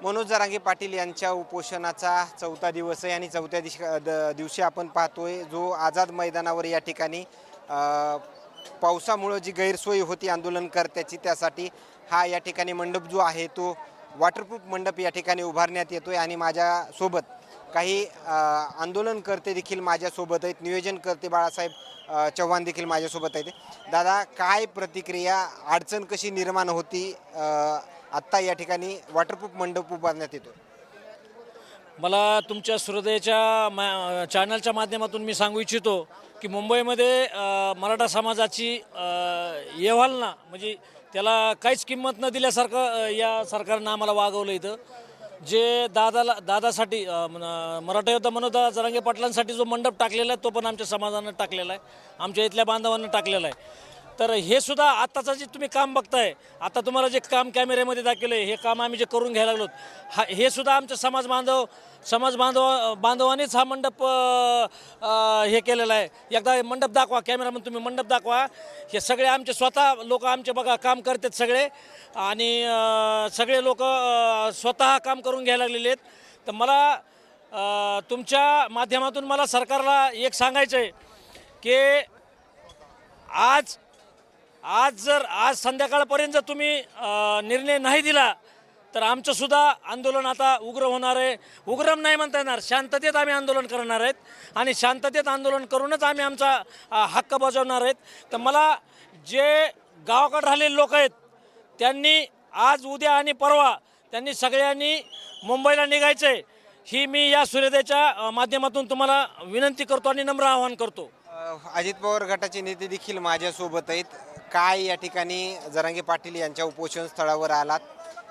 मनोज जरांगे पाटील यांच्या उपोषणाचा चौथा दिवस आहे आणि चौथ्या दिवशी द- दिवशी आपण पाहतोय जो आझाद मैदानावर या ठिकाणी पावसामुळं जी गैरसोय होती आंदोलनकर्त्याची त्यासाठी हा या ठिकाणी मंडप जो आहे तो वॉटरप्रूफ मंडप या ठिकाणी उभारण्यात येतो आहे आणि माझ्यासोबत काही आंदोलनकर्ते देखील माझ्यासोबत आहेत. नियोजनकर्ते बाळासाहेब चव्हाण देखील माझ्यासोबत आहेत. दादा काय प्रतिक्रिया अडचण कशी निर्माण होती आ, आत्ता या ठिकाणी वॉटरप्रूफ मंडप उभारण्यात येतो मला तुमच्या हृदयाच्या मा चॅनलच्या माध्यमातून मी सांगू इच्छितो की मुंबईमध्ये मराठा समाजाची अ, येव्हालना म्हणजे त्याला काहीच किंमत न दिल्यासारखं या सरकारनं आम्हाला वागवलं इथं. जे दादाला दादासाठी मराठा योद्धा मनोदा जरांगे पाटलांसाठी जो मंडप टाकलेला आहे तो पण आमच्या समाजानं टाकलेला आहे. आमच्या इथल्या बांधवांना टाकलेला आहे. तर हे सुद्धा आत्ताचं जे तुम्ही काम बघताय आता तुम्हाला जे काम कॅमेऱ्यामध्ये दाखवलं आहे हे काम आम्ही जे करून घ्यायला लागलो हा हे सुद्धा आमच्या समाज बांधव समाज बांधव बांधवानेच हा मंडप हे केलेला आहे. एकदा मंडप दाखवा कॅमेरामन तुम्ही मंडप दाखवा. हे सगळे आमचे स्वतः लोक आमचे बघा काम करतात सगळे. आणि सगळे लोक स्वतः काम करून घ्यायला लागलेले आहेत. तर मला तुमच्या माध्यमातून मला सरकारला एक सांगायचं आहे की आज आज जर आज संध्याकाळपर्यंत जर तुम्ही निर्णय नाही दिला तर आमचंसुद्धा आंदोलन आता उग्र होणार आहे. उग्रम नाही म्हणता येणार शांततेत आम्ही आंदोलन करणार आहेत आणि शांततेत आंदोलन करूनच आम्ही आमचा हक्क बजावणार आहेत. तर मला जे गावाकडे राहिलेले लोक आहेत त्यांनी आज उद्या आणि परवा त्यांनी सगळ्यांनी मुंबईला निघायचं आहे ही मी या सूर्योदयाच्या माध्यमातून तुम्हाला विनंती करतो आणि नम्र आवाहन करतो. अजित पवार गटाचे नेते देखील माझ्यासोबत आहेत. काय या ठिकाणी जरांगे पाटील यांच्या उपोषण स्थळावर आलात?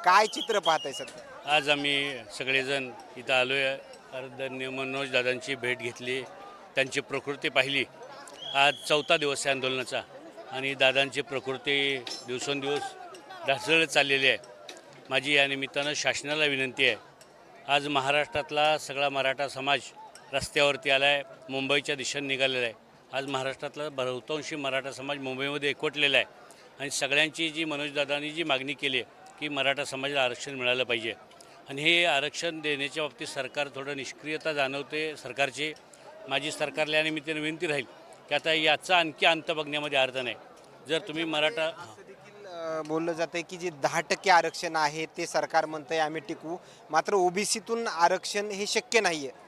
काय चित्र पाहत आहे सध्या? आज आम्ही सगळेजण इथं आलो आहे आदरणीय मनोज दादांची भेट घेतली. त्यांची प्रकृती पाहिली. आज चौथा दिवस आहे आंदोलनाचा. आणि दादांची प्रकृती दिवसेंदिवस ढासळत चाललेली आहे. माझी या निमित्तानं शासनाला विनंती आहे. आज महाराष्ट्रातला सगळा मराठा समाज रस्त्यावरती आला आहे मुंबईच्या दिशेने निघालेला आहे. आज महाराष्ट्रातला बहुतांशी मराठा समाज मुंबईमध्ये एकवटलेला आहे. आणि सगळ्यांची जी मनोजदादांनी जी मागणी केली आहे की मराठा समाजाला आरक्षण मिळालं पाहिजे. आणि हे आरक्षण देण्याच्या बाबतीत सरकार थोडं निष्क्रियता जाणवते सरकारची. माझी सरकारला या निमित्ताने विनंती राहील की आता याचा आणखी अंत बघण्यामध्ये अर्थ नाही. जर तुम्ही मराठा बोललं जातं की जे दहा टक्के आरक्षण आहे ते सरकार म्हणतंय आम्ही टिकवू. मात्र ओबीसीतून आरक्षण हे शक्य नाही आहे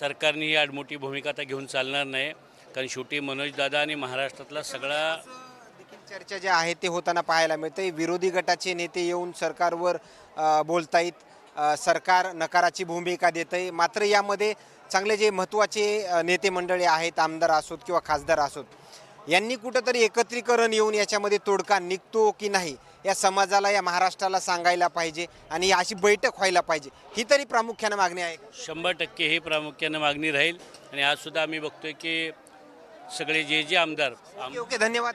सरकारने ही आडमोठी भूमिका आता घेऊन चालणार नाही. कारण शेवटी मनोजदादा आणि महाराष्ट्रातला सगळा चर्चा जे आहे ते होताना पाहायला मिळते विरोधी गटाचे नेते येऊन सरकारवर अ, बोलतायत. अ, सरकार नकाराची भूमिका देतंय. मात्र यामध्ये चांगले जे महत्त्वाचे अ, नेते मंडळी आहेत आमदार असोत किंवा खासदार असोत यांनी कुठंतरी एकत्रीकरण येऊन याच्यामध्ये तोडका निघतो की नाही? या समाजाला या महाराष्ट्राला सांगायला पाहिजे आणि अशी बैठक व्हायला पाहिजे. ही तरी प्रामुख्यानं मागणी आहे. शंभर टक्के ही प्रामुख्यानं मागणी राहील. आणि आज सुद्धा आम्ही बघतोय की सगळे जे जे आमदार आम- ओके, धन्यवाद.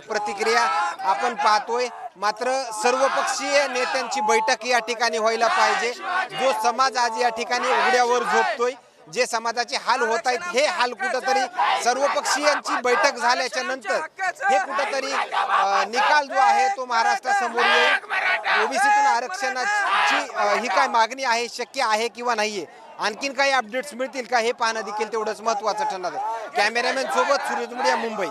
प्रतिक्रिया आपण पाहतोय. मात्र सर्वपक्षीय नेत्यांची बैठक या ठिकाणी व्हायला पाहिजे. जो समाज आज या ठिकाणी उघड्यावर झोपतोय जे समाजाचे हाल होत आहेत हे हाल कुठंतरी सर्वपक्षीयांची बैठक झाल्याच्यानंतर हे कुठंतरी निकाल जो आहे तो महाराष्ट्रासमोर येईल. ओबीसीतून आरक्षणाची ही काय मागणी आहे शक्य आहे किंवा नाहीये? आणखीन काही अपडेट्स मिळतील का हे पाहणं देखील तेवढंच महत्त्वाचं ठरणार आहे. कॅमेरामॅन सोबत सूर्यज मुंबई.